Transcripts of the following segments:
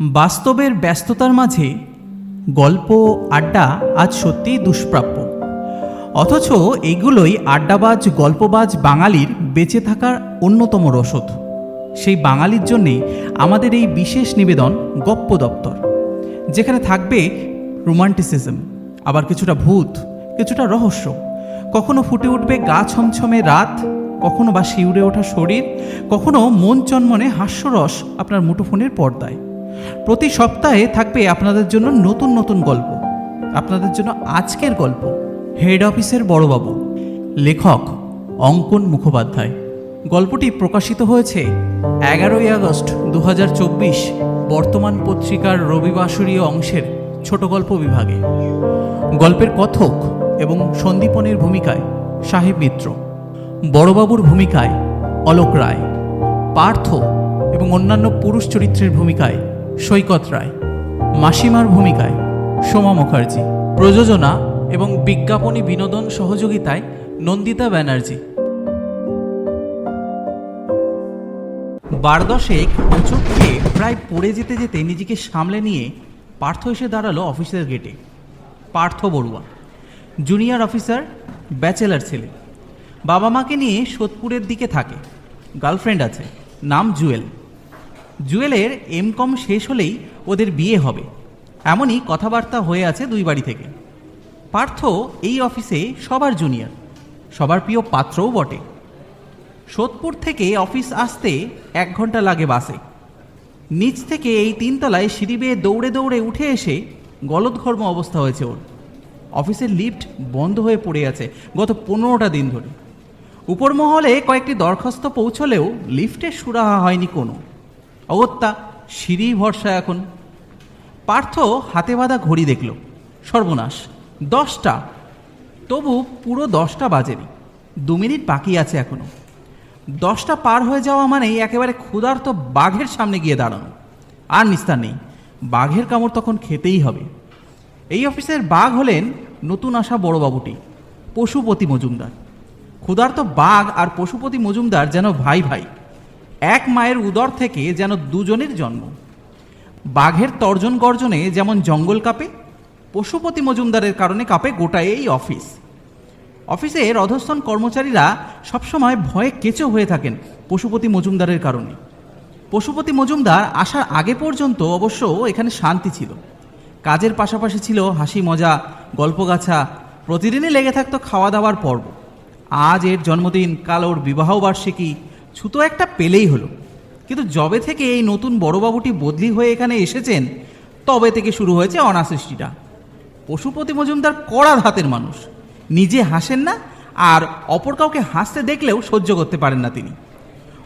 বাস্তবের ব্যস্ততার মাঝে গল্প, আড্ডা আজ সত্যিই দুষ্প্রাপ্য। অথচ এগুলোই আড্ডাবাজ, গল্পবাজ বাঙালির বেঁচে থাকার অন্যতম রসদ। সেই বাঙালির জন্যেই আমাদের এই বিশেষ নিবেদন গপ্প দপ্তর, যেখানে থাকবে রোমান্টিসিজম, আবার কিছুটা ভূত, কিছুটা রহস্য। কখনো ফুটে উঠবে গা ছমছমে রাত, কখনো বা শিউরে ওঠা শরীর, কখনো মন চনমনে হাস্যরস আপনার মুঠোফোনের পর্দায়। প্রতি সপ্তাহে থাকবে আপনাদের জন্য নতুন নতুন গল্প। আপনাদের জন্য আজকের গল্প, হেড অফিসের বড়বাবু, লেখক অঙ্কন মুখোপাধ্যায়। গল্পটি প্রকাশিত হয়েছে এগারোই আগস্ট দু হাজার চব্বিশ বর্তমান পত্রিকার রবিবাসরীয় অংশের ছোট গল্প বিভাগে। গল্পের কথক এবং সন্দীপনের ভূমিকায় সাহেব মিত্র। বড়বাবুর ভূমিকায় অলোক রায়। পার্থ এবং অন্যান্য পুরুষ চরিত্রের ভূমিকায় সৈকত রায়, মাসিমার ভূমিকায় সোমা মুখার্জি, প্রযোজনা এবং বিজ্ঞাপনী বিনোদন সহযোগিতায় নন্দিতা ব্যানার্জি। বার দশেক হোঁচট খেয়ে প্রায় পড়ে যেতে যেতে নিজেকে সামলে নিয়ে পার্থ এসে দাঁড়াল অফিসের গেটে। Partha Barua, junior officer, bachelor ছেলে। বাবা মাকে নিয়ে সোদপুরের দিকে থাকে। গার্লফ্রেন্ড আছে, নাম জুয়েল। জুয়েলের এম কম শেষ হলেই ওদের বিয়ে হবে। এমনই কথাবার্তা হয়ে আছে দুই বাড়ি থেকে। পার্থ এই অফিসে সবার জুনিয়র, সবার প্রিয় পাত্রও বটে। সোদপুর থেকে অফিস আসতে এক ঘণ্টা লাগে বাসে। নিচ থেকে এই তিনতলায় সিঁড়ি বেয়ে দৌড়ে দৌড়ে উঠে এসে গলদঘর্ম অবস্থা হয়েছে ওর। অফিসের লিফট বন্ধ হয়ে পড়ে আছে গত পনেরোটা দিন ধরে। উপর মহলে কয়েকটি দরখাস্ত পৌঁছলেও লিফটের সুরাহা হয়নি কোনো। অগত্যা সিঁড়ি ভরসা এখন। পার্থ হাতে বাঁধা ঘড়ি দেখল। সর্বনাশ। দশটা। তবু পুরো দশটা বাজেনি। দু মিনিট বাকি আছে এখনও। দশটা পার হয়ে যাওয়া মানেই একেবারে ক্ষুধার্ত বাঘের সামনে গিয়ে দাঁড়ানো। আর নিস্তার নেই। বাঘের কামড় তখন খেতেই হবে। এই অফিসের বাঘ হলেন নতুন আসা বড়বাবুটি, পশুপতি মজুমদার। ক্ষুধার্ত বাঘ আর পশুপতি মজুমদার যেন ভাই ভাই। এক মায়ের উদর থেকে যেন দুজনের জন্ম। বাঘের তর্জন গর্জনে যেমন জঙ্গল কাঁপে, পশুপতি মজুমদারের কারণে কাঁপে গোটা এই অফিস। অফিসের অধস্থন কর্মচারীরা সবসময় ভয়ে কেঁচো হয়ে থাকেন পশুপতি মজুমদারের কারণে। পশুপতি মজুমদার আসার আগে পর্যন্ত অবশ্য এখানে শান্তি ছিল। কাজের পাশাপাশি ছিল হাসি মজা গল্পগাছা প্রতিদিনই লেগে থাকতো খাওয়া দাওয়ার পর্ব। আজ এর জন্মদিন, কাল ওর বিবাহ বার্ষিকী ছুতো একটা পেলেই হলো। কিন্তু যবে থেকে এই নতুন বড়বাবুটি বদলি হয়ে এখানে এসেছেন, তবে থেকে শুরু হয়েছে অনাসৃষ্টিটা। পশুপতি মজুমদার কড়া ধাতের মানুষ। নিজে হাসেন না, আর অপর কাউকে হাসতে দেখলেও সহ্য করতে পারেন না তিনি।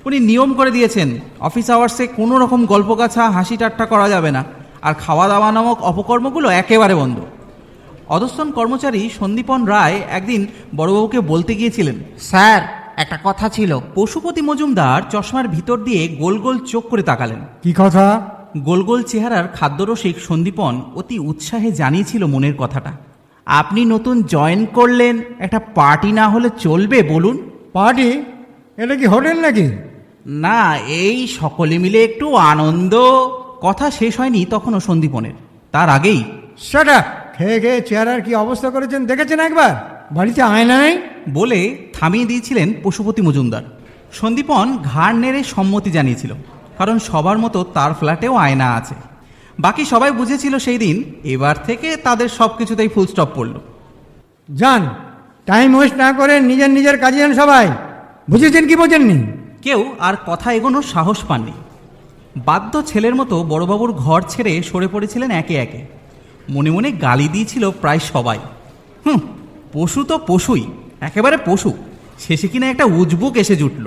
উনি নিয়ম করে দিয়েছেন, অফিস আওয়ার্সে কোনো রকম গল্পগাছা হাসি ঠাট্টা করা যাবে না, আর খাওয়া দাওয়া নামক অপকর্মগুলো একেবারে বন্ধ। অধস্তন কর্মচারী সন্দীপন রায় একদিন বড়বাবুকে বলতে গিয়েছিলেন, স্যার একটা কথা ছিল পশুপতি মজুমদার চশমার ভিতর দিয়ে গোল গোল চোখ করে তাকালেন। কি কথা? গোল গোল চেহারার খাদ্যরসিক সন্দীপন অতি উৎসাহে জানিয়েছিল মনের কথাটা। আপনি নতুন জয়েন করলেন একটা পার্টি না হলে চলবে বলুন। পার্টি? এটা কি হোটেল নাকি? না এই সকলে মিলে একটু আনন্দ। কথা শেষ হয়নি তখনও সন্দীপনের। তার আগেই সেটা খেয়ে খেয়ে চেহারার কি অবস্থা করেছেন দেখেছেন একবার? বাড়িতে আয়না নেই? বলে থামিয়ে দিয়েছিলেন পশুপতি মজুমদার। সন্দীপন ঘাড় নেড়ে সম্মতি জানিয়েছিল কারণ সবার মতো তার ফ্ল্যাটেও আয়না আছে। বাকি সবাই বুঝেছিল সেই দিন এবার থেকে তাদের সব কিছুতেই ফুল স্টপ পড়ল। যান টাইম ওয়েস্ট না করে নিজের নিজের কাজে যান সবাই। বুঝেছেন কি বোঝেননি? কেউ আর কথা এগোনোর সাহস পাননি। বাধ্য ছেলের মতো বড়বাবুর ঘর ছেড়ে সরে পড়েছিলেন একে একে। মনে মনে গালি দিয়েছিল প্রায় সবাই। হুম পশু তো পশুই, একেবারে পশু। শেষে কিনা একটা উজবুক এসে জুটল।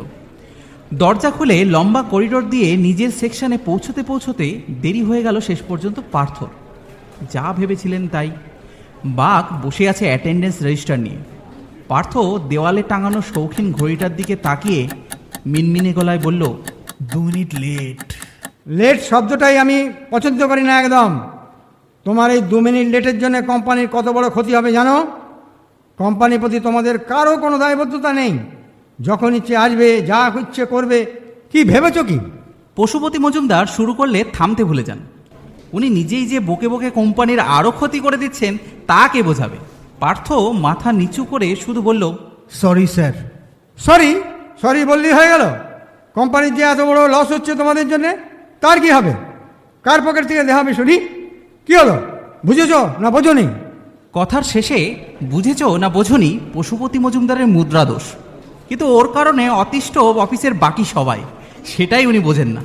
দরজা খুলে লম্বা করিডোর দিয়ে নিজের সেকশনে পৌঁছতে পৌঁছতে দেরি হয়ে গেল শেষ পর্যন্ত পার্থর। যা ভেবেছিলেন তাই। বাঘ বসে আছে অ্যাটেন্ডেন্স রেজিস্টার নিয়ে। পার্থ দেওয়ালে টাঙানো শৌখিন ঘড়িটার দিকে তাকিয়ে মিনমিনে গলায় বলল, দু মিনিট লেট লেট শব্দটাই আমি পছন্দ করি না একদম। তোমার এই দু মিনিট লেটের জন্য কোম্পানির কত বড় ক্ষতি হবে জানো? কোম্পানির প্রতি তোমাদের কারও কোনো দায়বদ্ধতা নেই। যখন ইচ্ছে আসবে যা ইচ্ছে করবে কি ভেবেছো কি? পশুপতি মজুমদার শুরু করলে থামতে ভুলে যান। উনি নিজেই যে বকে বকে কোম্পানির আরও ক্ষতি করে দিচ্ছেন তা কে বোঝাবে? পার্থ মাথা নিচু করে শুধু বলল সরি স্যার সরি সরি বললেই হয়ে গেল? কোম্পানির যে এত বড় লস হচ্ছে তোমাদের জন্যে তার কি হবে? কার পকেট থেকে হবে শুনি? কি হলো? বুঝেছ না বোঝনি? কথার শেষে বুঝেছ না বোঝনি পশুপতি মজুমদারের মুদ্রা দোষ কিন্তু ওর কারণে অতিষ্ঠ অফিসের বাকি সবাই সেটাই উনি বোঝেন না।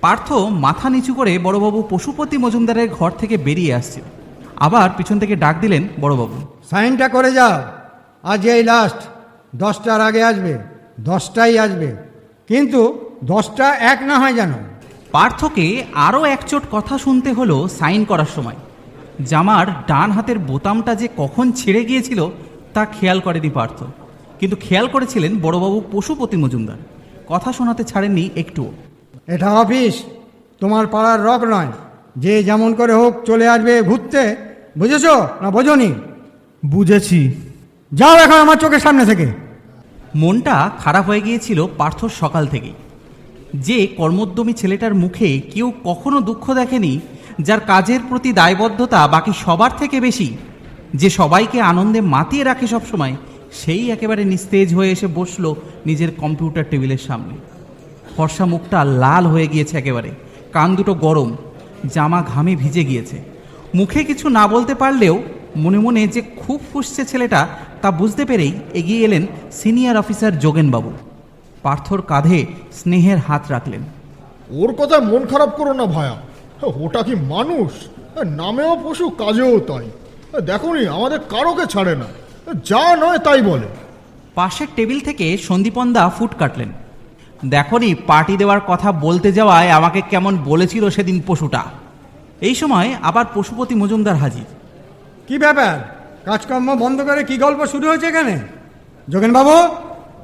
পার্থ মাথা নিচু করে বড়বাবু পশুপতি মজুমদারের ঘর থেকে বেরিয়ে আসছিল আবার পিছন থেকে ডাক দিলেন বড়বাবু। সাইনটা করে যাও। আজ এই লাস্ট দশটার আগে আসবে দশটাই আসবে। কিন্তু দশটা এক না হয় জানো পার্থকে আরও একচোট কথা শুনতে হলো সাইন করার সময়। জামার ডান হাতের বোতামটা যে কখন ছিঁড়ে গিয়েছিল তা খেয়াল করেনি পার্থ। কিন্তু খেয়াল করেছিলেন বড়বাবু পশুপতি মজুমদার। কথা শোনাতে ছাড়েননি একটুও। এটা অফিস তোমার পাড়ার রক নয়। যে যেমন করে হোক চলে আসবে ঘুরতে। বুঝেছ না বোঝনি? বুঝেছি। যাও এখন আমার চোখের সামনে থেকে। মনটা খারাপ হয়ে গিয়েছিল পার্থর সকাল থেকেই। যে কর্মোদ্যমী ছেলেটার মুখে কেউ কখনো দুঃখ দেখেনি যার কাজের প্রতি দায়বদ্ধতা বাকি সবার থেকে বেশি, যে সবাইকে আনন্দে মাতিয়ে রাখে সবসময়, সেই একেবারে নিস্তেজ হয়ে এসে বসল নিজের কম্পিউটার টেবিলের সামনে। ফর্সা মুখটা লাল হয়ে গিয়েছে একেবারে, কান দুটো গরম, জামা ঘামে ভিজে গিয়েছে। মুখে কিছু না বলতে পারলেও মনে মনে যে খুব ফুসছে ছেলেটা, তা বুঝতে পেরেই এগিয়ে এলেন সিনিয়র অফিসার যোগেনবাবু। পার্থর কাঁধে স্নেহের হাত রাখলেন। ওর কথা মন খারাপ করো না ভায়া। ওটা কি মানুষ? হ্যাঁ, নামেও পশু কাজেও তাই। দেখো নি আমাদের কারোকে ছাড়ে না। যা নয় তাই বলে। পাশের টেবিল থেকে সন্দীপন্দা ফুট কাটলেন। দেখনি পার্টি দেওয়ার কথা বলতে যাওয়ায় আমাকে কেমন বলেছিল সেদিন পশুটা। এই সময় আবার পশুপতি মজুমদার হাজির। কি ব্যাপার? কাজকর্ম বন্ধ করে কি গল্প শুরু হয়েছে এখানে? যোগেনবাবু?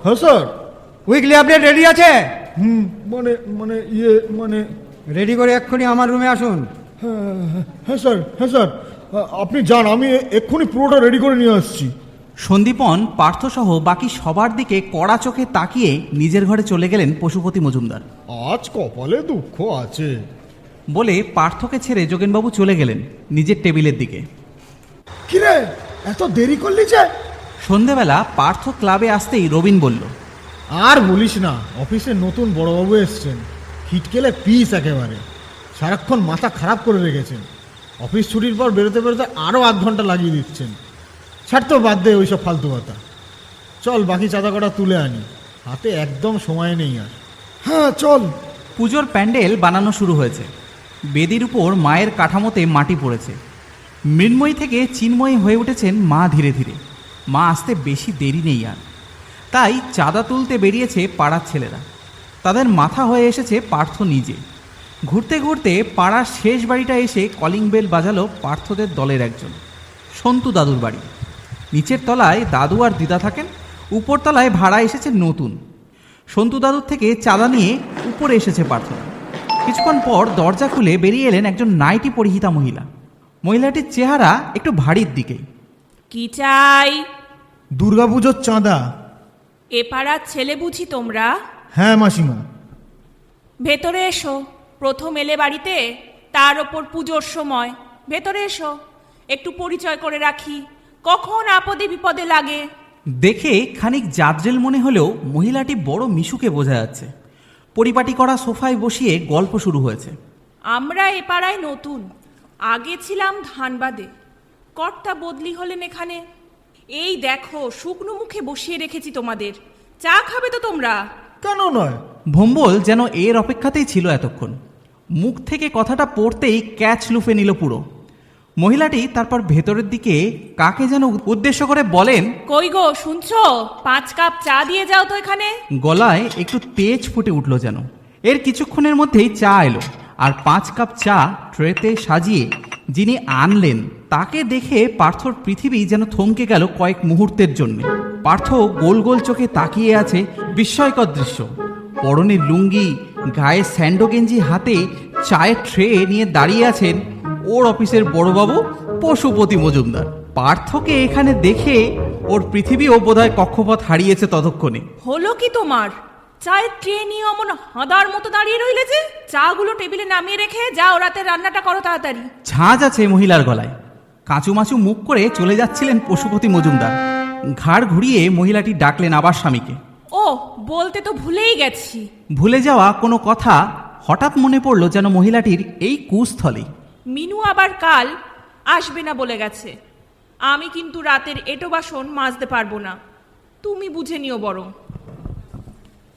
হ্যাঁ স্যার। উইকলি আপডেট রেডি আছে? হুম মানে মানে ইয়ে মানে রেডি করে এক্ষুনি আমার রুমে আসুন। হ্যাঁ, হ্যাঁ স্যার হ্যাঁ স্যার। আপনি যান আমি এক্ষুনি পুরোটা রেডি করে নিয়ে আসছি। সন্দীপন পার্থসহ বাকি সবার দিকে কড়া চোখে তাকিয়ে নিজের ঘরে চলে গেলেন পশুপতি মজুমদার। আজ কপালে দুঃখ আছে। বলে পার্থকে ছেড়ে যোগেনবাবু চলে গেলেন নিজের টেবিলের দিকে। কিরে এত দেরি করলি যে? সন্ধেবেলা পার্থ ক্লাবে আসতেই রবিন বলল আর বলিস না অফিসে নতুন বড়বাবু এসছেন। হিটকেলে পিস একেবারে। সারাক্ষণ মাথা খারাপ করে রেখেছেন। অফিস ছুটির পর বেরোতে বেরোতে আরও আধ ঘণ্টা লাগিয়ে দিচ্ছেন। ছাড় তো বাদ দে ওইসব ফালতু কথা। চল, বাকি চাঁদা কটা তুলে আনি। হাতে একদম সময় নেই আর। হ্যাঁ চল। পুজোর প্যান্ডেল বানানো শুরু হয়েছে। বেদির উপর মায়ের কাঠামোতে মাটি পড়েছে। মৃন্ময়ী থেকে চিন্ময়ী হয়ে উঠেছেন মা ধীরে ধীরে। মা আসতে বেশি দেরি নেই আর। তাই চাঁদা তুলতে বেরিয়েছে পাড়ার ছেলেরা। তাদের মাথা হয়ে এসেছে পার্থ নিজে। ঘুরতে ঘুরতে পাড়ার শেষ বাড়িটা এসে কলিং বেল বাজালো পার্থদের দলের একজন সন্তু দাদুর বাড়ি। নিচের তলায় দাদু আর দিদা থাকেন উপর তলায় ভাড়া এসেছে নতুন। সন্তু দাদুর থেকে চাঁদা নিয়ে উপরে এসেছে পার্থ। কিছুক্ষণ পর দরজা খুলে বেরিয়ে এলেন একজন নাইটি পরিহিতা মহিলা। মহিলাটির চেহারা একটু ভারীর দিকেই কি চাই? দুর্গাপুজোর চাঁদা। এ পাড়ার ছেলে বুঝি তোমরা? হ্যাঁ মাসিমা। ভেতরে এসো। প্রথম এলে বাড়িতে তার ওপর পুজোর সময়। ভেতরে এসো। একটু পরিচয় করে রাখি। কখন আপদে বিপদে লাগে? দেখে খানিক জাদ্রেল মনে হলেও মহিলাটি বড় মিশুকে বোঝা যাচ্ছে। পরিপাটি করা সোফায় বসিয়ে গল্প শুরু হয়েছে। আমরা এ পাড়ায় নতুন। আগে ছিলাম ধানবাদে। কর্তা বদলি হলেন এখানে। এই দেখো শুকনো মুখে বসিয়ে রেখেছি তোমাদের। চা খাবে তো তোমরা? কেন নয়? ভম্বল যেন এর অপেক্ষাতেই ছিল এতক্ষণ। মুখ থেকে কথাটা পড়তেই ক্যাচ লুফে নিল পুরো। মহিলাটি তারপর ভেতরের দিকে কাকে যেন উদ্দেশ্য করে বলেন কই গো শুনছো? পাঁচ কাপ চা দিয়ে যাও তো এখানে। গলায় একটু তেজ ফুটে উঠল যেন। এর কিছুক্ষণের মধ্যেই চা এলো আর পাঁচ কাপ চা ট্রেতে সাজিয়ে যিনি আনলেন তাকে দেখে পার্থর পৃথিবী যেন থমকে গেল কয়েক মুহূর্তের জন্য। পার্থ গোল গোল চোখে তাকিয়ে আছে বিস্ময়কর দৃশ্য। পরনে লুঙ্গি গায়ে স্যান্ডো গেঞ্জি হাতে চায়ের ট্রে নিয়ে দাঁড়িয়ে আছেন ওর অফিসের বড়বাবু পশুপতি মজুমদার। পার্থকে এখানে দেখে ওর পৃথিবীও বোধহয় কক্ষপথ হারিয়েছে ততক্ষণে। হলো কি তোমার? চায়ের ট্রে নিয়ে অমন হাঁদার মতো দাঁড়িয়ে রইলে যে? চাগুলো টেবিলে নামিয়ে রেখে যাও রাতে রান্নাটা করো তাড়াতাড়ি। ঝাঁজ আছে মহিলার গলায়। কাঁচুমাচু মুখ করে চলে যাচ্ছিলেন পশুপতি মজুমদার। ঘাড় ঘুরিয়ে মহিলাটি ডাকলেন আবার স্বামীকে। ও বলতে তো ভুলেই গেছি। ভুলে যাওয়া কোনো কথা হঠাৎ মনে পড়ল যেন মহিলাটির এই কুস্থলে। মিনু আবার কাল আসবে না বলে গেছে। আমি কিন্তু রাতের এটো বাসন মাজতে পারব না। তুমি বুঝে নিও বরং।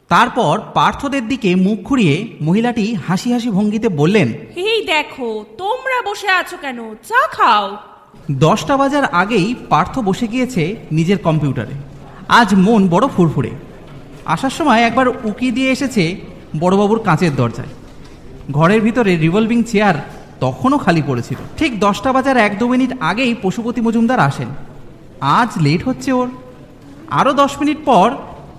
তারপর পার্থদের দিকে মুখ ঘুরিয়ে মহিলাটি হাসি হাসি ভঙ্গিতে বললেন এই দেখো তোমরা বসে আছো কেন? চা খাও। দশটা বাজার আগেই পার্থ বসে গিয়েছে নিজের কম্পিউটারে। আজ মন বড় ফুরফুরে। আসার সময় একবার উকি দিয়ে এসেছে বড়বাবুর কাঁচের দরজায়। ঘরের ভিতরে রিভলভিং চেয়ার তখনও খালি পড়েছিল। ঠিক দশটা বাজার এক দু মিনিট আগেই পশুপতি মজুমদার আসেন। আজ লেট হচ্ছে ওর। আরও দশ মিনিট পর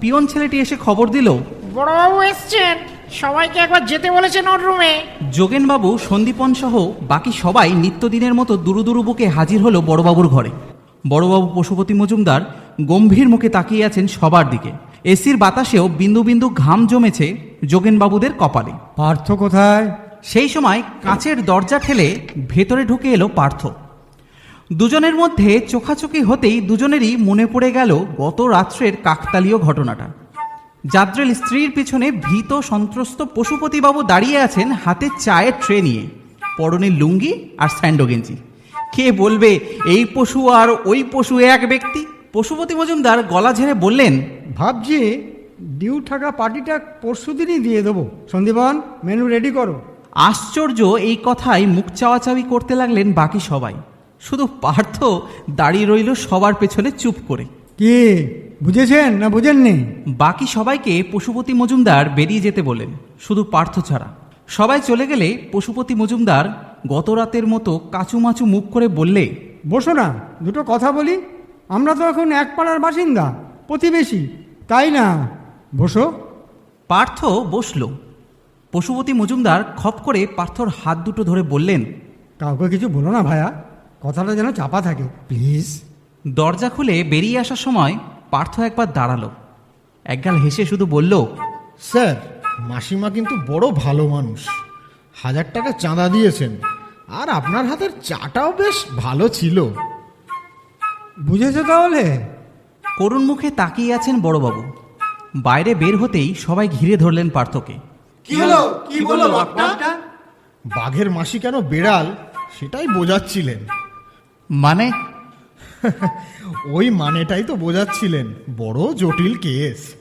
পিয়ন ছেলেটি এসে খবর দিল, বড়বাবু এসছেন। সবাইকে একবার যেতে বলেছেন ওর রুমে। যোগেনবাবু সন্দীপন সহ বাকি সবাই নিত্যদিনের মতো দুরু দুরু বুকে হাজির হলো বড়বাবুর ঘরে। বড়বাবু পশুপতি মজুমদার গম্ভীর মুখে তাকিয়ে আছেন সবার দিকে। এসির বাতাসেও বিন্দু বিন্দু ঘাম জমেছে যোগেনবাবুদের কপালে। পার্থ কোথায়? সেই সময় কাঁচের দরজা ঠেলে ভেতরে ঢুকে এলো পার্থ। দুজনের মধ্যে চোখাচোখি হতেই দুজনেরই মনে পড়ে গেল গত রাত্রের কাকতালীয় ঘটনাটা। যাত্রেল স্ত্রীর পিছনে ভীত সন্ত্রস্ত পশুপতিবাবু দাঁড়িয়ে আছেন হাতে চায়ের ট্রে নিয়ে। পরনে লুঙ্গি আর স্যান্ডো গেঞ্জি। কে বলবে এই পশু আর ওই পশু এক ব্যক্তি? পশুপতি মজুমদার গলা ঝেড়ে বললেন ভাবছি ডিউ থাকা পার্টিটা পরশু দিনই দিয়ে দেবো। সন্দীপন মেনু রেডি করো। আশ্চর্য এই কথায় মুখ চাওয়াচাওয়ি করতে লাগলেন বাকি সবাই। শুধু পার্থ দাঁড়িয়ে রইল সবার পেছনে চুপ করে। কি বুঝেছেন না বুঝেননি? বাকি সবাইকে পশুপতি মজুমদার বেরিয়ে যেতে বলেন শুধু পার্থ ছাড়া। সবাই চলে গেলে পশুপতি মজুমদার গত রাতের মতো কাচুমাচু মুখ করে বললে বসো না দুটো কথা বলি। আমরা তো এখন এক পাড়ার বাসিন্দা প্রতিবেশী তাই না? বসো। পার্থ বসল। পশুপতি মজুমদার খপ করে পার্থর হাত দুটো ধরে বললেন কাউকে কিছু বলো না ভায়া কথাটা যেন চাপা থাকে প্লিজ। দরজা খুলে বেরিয়ে আসার সময় পার্থ একবার দাঁড়াল। একগাল হেসে শুধু বলল স্যার মাসিমা কিন্তু বড় ভালো মানুষ। হাজার টাকা চাঁদা দিয়েছেন। আর আপনার হাতের চাটাও বেশ ভালো ছিল। বুঝেছ তাহলে? করুণ মুখে তাকিয়ে আছেন বড়বাবু। বাইরে বের হতেই সবাই ঘিরে ধরলেন পার্থকে। কি হলো? কি বলল বাপটা? বাঘের মাসি কেন বেড়াল সেটাই বোঝাচ্ছিলেন। মানে ওই মানেটাই তো বোঝাচ্ছিলেন। বড় জটিল কেস।